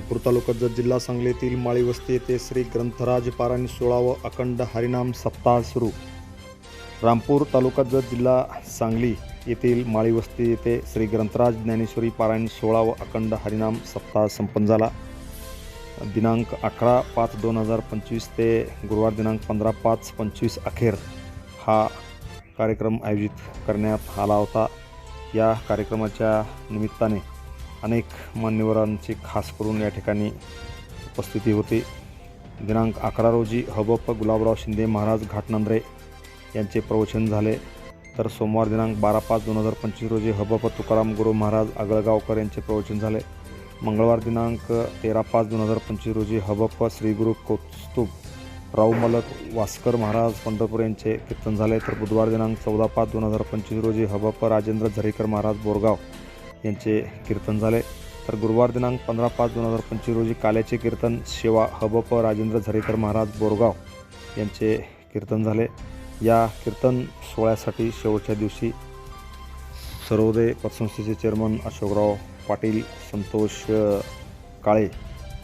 तालुक्यात जत जिल्हा सांगली येथील माळी वस्ती येथे श्री ग्रंथराज पारायण सोळा व अखंड हरिनाम सप्ताह सुरू. रामपूर तालुक्यात जत जिल्हा सांगली येथील माळी वस्ती येथे श्री ग्रंथराज ज्ञानेश्वरी पारायण सोळा व अखंड हरिनाम सप्ताह संपन्न झाला. दिनांक अकरा पाच दोन हजार पंचवीस ते गुरुवार दिनांक पंधरा पाच पंचवीस अखेर हा कार्यक्रम आयोजित करण्यात आला होता. या कार्यक्रमाच्या निमित्ताने अनेक मान्यवरांची खास करून या ठिकाणी उपस्थिती होती. दिनांक अकरा रोजी हबप गुलाबराव शिंदे महाराज घाटनांद्रे यांचे प्रवचन झाले. तर सोमवार दिनांक बारा पाच दोन हजार पंचवीस रोजी हबप तुकाराम गुरु महाराज आगळगावकर यांचे प्रवचन झाले. मंगळवार दिनांक तेरा पाच दोन हजार पंचवीस रोजी हबप श्रीगुरु कौस्तुभ मलक वास्कर महाराज पंढरपूर यांचे कीर्तन झाले. तर बुधवार दिनांक चौदा पाच दोन हजार पंचवीस रोजी हबप राजेंद्र झरेकर महाराज बोरगाव यांचे कीर्तन झाले. तर गुरुवार दिनांक पंधरा पाच दोन हजार पंचवीस रोजी काल्याचे कीर्तन सेवा हबप राजेंद्र झरेकर महाराज बोरगाव यांचे कीर्तन झाले. या कीर्तन सोहळ्यासाठी शेवटच्या दिवशी सर्वोदय पतसंस्थेचे चेअरमन अशोकराव पाटील संतोष काळे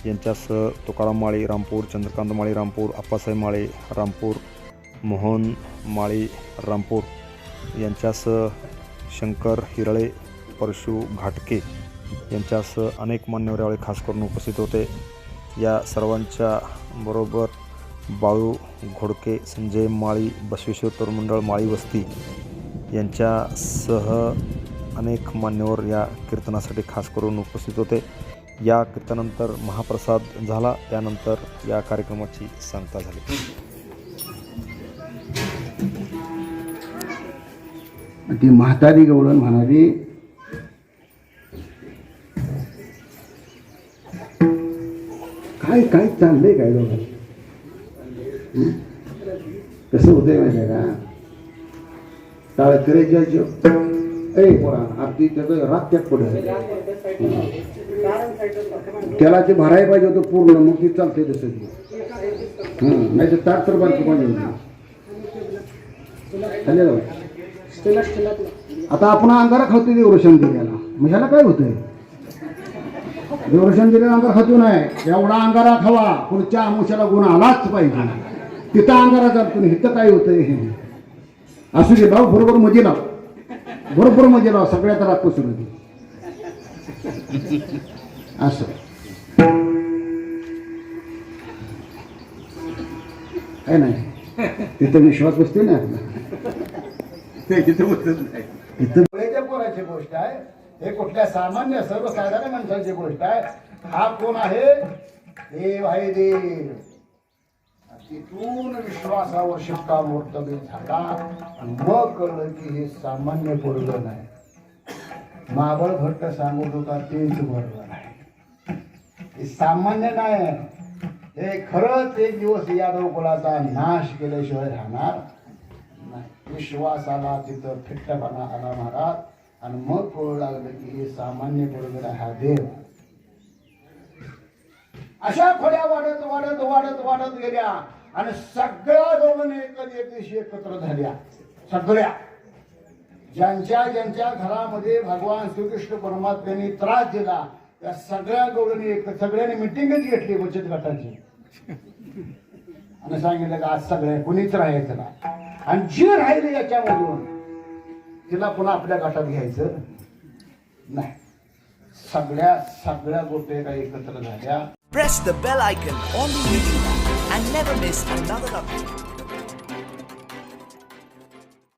यांच्यासह तुकाराम माळी रामपूर चंद्रकांत माळी रामपूर अप्पासाहेब माळी रामपूर मोहन माळी रामपूर यांच्यासह शंकर हिरळे परशु घाटके यांच्यासह अनेक मान्यवर यावेळी खास करून उपस्थित होते. या सर्वांच्या बरोबर बाळू घोडके संजय माळी बसवेश्वर तरुण मंडळ माळी वस्ती यांच्यासह अनेक मान्यवर या कीर्तनासाठी खास करून उपस्थित होते. या कीर्तनानंतर महाप्रसाद झाला. त्यानंतर या कार्यक्रमाची सांगता झाली. ती म्हातारी गवळण म्हणाली काय काय चाललंय काय दोघं? कसं होतंय माहिती आहे का? टाळकरेच्या जीव ए पोरा आपली त्याचं रात त्यात पडत त्याला ते भरायला पाहिजे होतं पूर्ण मग ती चालतंय तसं. नाही तर ताट तर बारकी पाहिजे होती आता आपण अंगारा देऊ रोशन दिल्याला मग ह्याला काय होतंय? देवरोशन दिलेला अंगार खातो नाही. एवढा अंगारा खावा. पुढच्या आमुष्याला गुण आलाच पाहिजे. तिथं अंगारा जातो इथं काय होतंय असू दे भाऊ बरोबर मजे लाव. बरोबर मजे लाव सगळ्यात राग पसरू दे. असं. काय नाही तिथं विश्वास बसते ना आपला. इथं वेळेच्या पोराची गोष्ट आहे हे कुठल्या सामान्य सर्वसाधारण माणसाची गोष्ट आहे? हा कोण आहे? देव आहे देव. तिथून विश्वासावर शिक्कामोर्तब झाला. आणि मग कळलं की हे सामान्य पोरग नाही. माबळ भट्ट सांगत होता तेच बरोबर आहे हे सामान्य नाही. हे खरंच एक दिवस यादव कुलाचा नाश केल्याशिवाय राहणार नाही. विश्वासाला तिथं फिट्टपणा आला महाराज. आणि मग कळू लागलं की हे सामान्य बरोबर हा देव. अशा खोड्या वाढत वाढत वाढत वाढत गेल्या आणि सगळ्या दोघांनी एकच एक दिवशी एकत्र झाल्या. सगळ्या. ज्यांच्या ज्यांच्या घरामध्ये भगवान श्रीकृष्ण परमात्म्यांनी त्रास दिला त्या सगळ्या गौरणी एक सगळ्यांनी मिटिंगच घेतली बचत गटाची. आणि सांगितलं का आज सगळ्या कुणीच राहायचं ना आणि जे राहिले याच्यामधून तिला पुन्हा आपल्या गाठात घ्यायचं नाही सगळ्या सगळ्या गोष्टी काही एकत्र झाल्या Press the bell icon on the YouTube app and never miss another update.